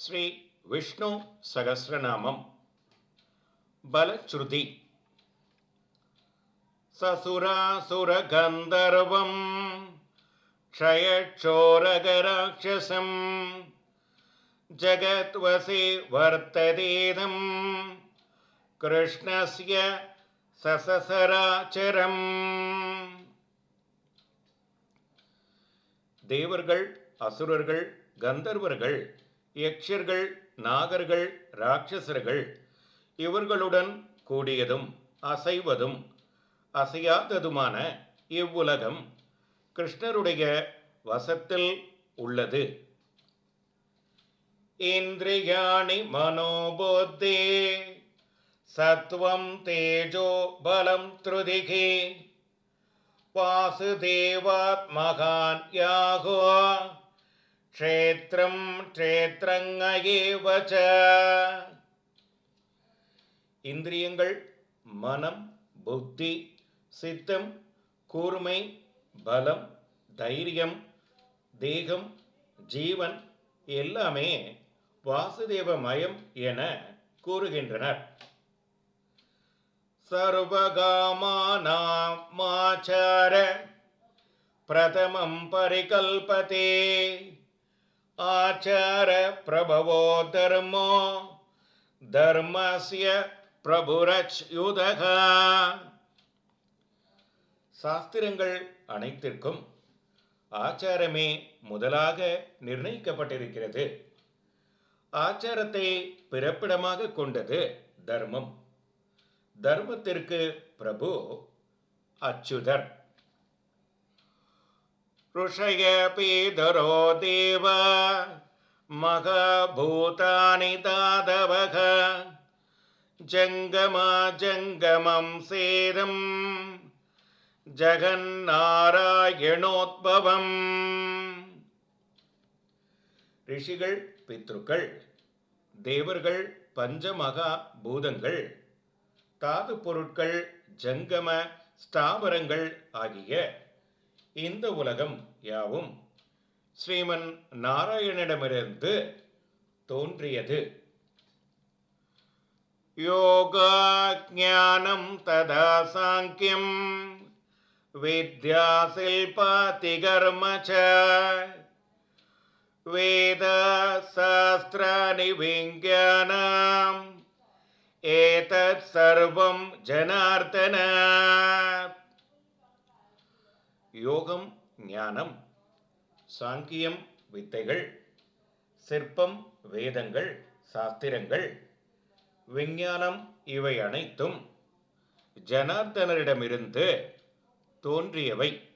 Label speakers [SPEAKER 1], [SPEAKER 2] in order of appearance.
[SPEAKER 1] ஸ்ரீ விஷ்ணு சகசிரநாமம். பலச்ருதி சசுராசுரகந்தர்வம். क्षयक्षोरगराक्षसं जगत्वसि वर्ततेदं कृष्णस्य சசசராச்சரம். தேவர்கள் அசுரர்கள் கந்தர்வர்கள் யக்ஷர்கள் நாகர்கள் ராட்சசர்கள் இவர்களுடன் கூடியதும் அசைவதும் அசையாததுமான இவ்வுலகம் கிருஷ்ணருடைய வசத்தில் உள்ளது. இந்திரியாணி மனோபோத்தே சத்வம் தேஜோ பலம் த்ருதிகே. வாசுதேவாத் மகான் யாகோ. க்ஷேத்திரம் க்ஷேத்திரங்கயேவ ச இந்திரியங்கள் மனம் புத்தி சித்தம் கூர்மை பலம் தைரியம் தேகம் ஜீவன் எல்லாமே வாசுதேவமயம் என கூறுகின்றனர் सर्वगामानामाचार प्रथमं परिकल्पते आचार प्रभवो धर्मो धर्मस्य பிரபுரச்யுதக சாஸ்திரங்கள் அனைத்திற்கும் ஆச்சாரமே முதலாக நிர்ணயிக்கப்பட்டிருக்கிறது ஆச்சாரத்தை பிறப்பிடமாக கொண்டது தர்மம் தர்மத்திற்கு பிரபு அச்சுதர் ऋषय पीधरो देव महाभूतानि दादवः जङ्गमा जङ्गमं सेदम् ஜெகநாராயணோத்பவம் ரிஷிகள் பித்ருக்கள் தேவர்கள் பஞ்சமகா பூதங்கள் தாது பொருட்கள் ஜங்கம ஸ்தாவரங்கள் ஆகிய இந்த உலகம் யாவும் ஸ்ரீமன் நாராயணனிடமிருந்து தோன்றியது. யோகா ஞானம் ததா சாங்கியம் வித்யா சில்பாதி கர்மச்ச வேத சாஸ்திராணி விஞ்ஞானம் ஏதத் சர்வம் ஜனார்தன யோகம் ஞானம் சாங்கியம் வித்தைகள் சிற்பம் வேதங்கள் சாஸ்திரங்கள் விஞ்ஞானம் இவை அனைத்தும் ஜனார்தனரிடமிருந்து தோன்றியவை.